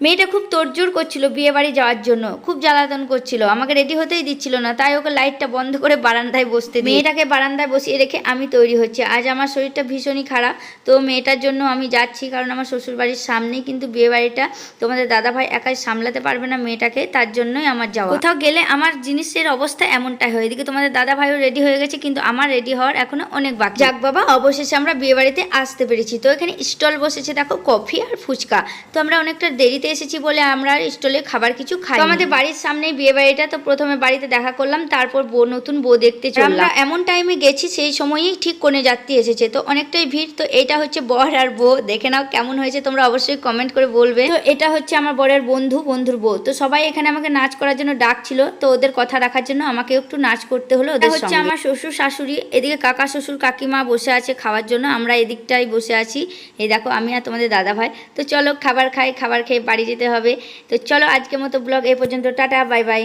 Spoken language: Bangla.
মেয়েটা খুব তোড়জোড় করছিল বিয়ে বাড়ি যাওয়ার জন্য খুব জ্বালাতন করছিল আমাকে রেডি হতেই দিচ্ছিল না তাই ওকে লাইটটা বন্ধ করে বারান্দায় বসতে মেয়েটাকে বারান্দায় বসিয়ে রেখে আমি তৈরি হচ্ছে। আজ আমার শরীরটা ভীষণই খারাপ তো মেয়েটার জন্য আমি যাচ্ছি কারণ আমার শ্বশুর বাড়ির সামনেই কিন্তু বিয়ে বাড়িটা তোমাদের দাদাভাই একাই সামলাতে পারবে না মেয়েটাকে তার জন্যই আমার যাওয়া। কোথাও গেলে আমার জিনিসের অবস্থা এমনটাই হয়। এদিকে তোমাদের দাদা ভাইও রেডি হয়ে গেছে কিন্তু আমার রেডি হওয়ার এখনও অনেক বাকি। যাক বাবা অবশেষে আমরা বিয়ে বাড়িতে আসতে পেরেছি। তো এখানে স্টল বসেছে দেখো কফি আর ফুচকা। তো আমরা অনেকটা দেরিতে এসেছি বলে আমরা স্টলে খাবার কিছু খাই আমাদের বাড়ির সামনেই বিয়ে বাড়িটা তো প্রথমে বাড়িতে দেখা করলাম তারপর বউ নতুন বউ দেখতে আমরা এমন টাইমে গেছি সেই সময়ই ঠিক কোণে যাত্রী এসেছে। তো অনেকটাই ভিড় তো এটা হচ্ছে বর আর বউ। দেখে নাও কেমন হয়েছে তোমরা অবশ্যই কমেন্ট করে বলবে। তো এটা হচ্ছে আমার বরের বন্ধু বন্ধুর বউ। তো সবাই এখানে আমাকে নাচ করার জন্য ডাকছিল তো ওদের কথা রাখার জন্য আমাকে একটু নাচ করতে হলো ওদের হচ্ছে আমার শ্বশুর শাশুড়ি এদিকে কাকা শ্বশুর কাকিমা বসে আছে খাওয়ার জন্য আমরা এদিকটাই বসে আছি। এই দেখো আমি আর তোমাদের দাদা ভাই তো চলো খাবার খাই খাবার খেয়ে বাড়ি যেতে হবে। তো চলো আজকের মতো ব্লগ এই পর্যন্ত। Tata bye bye.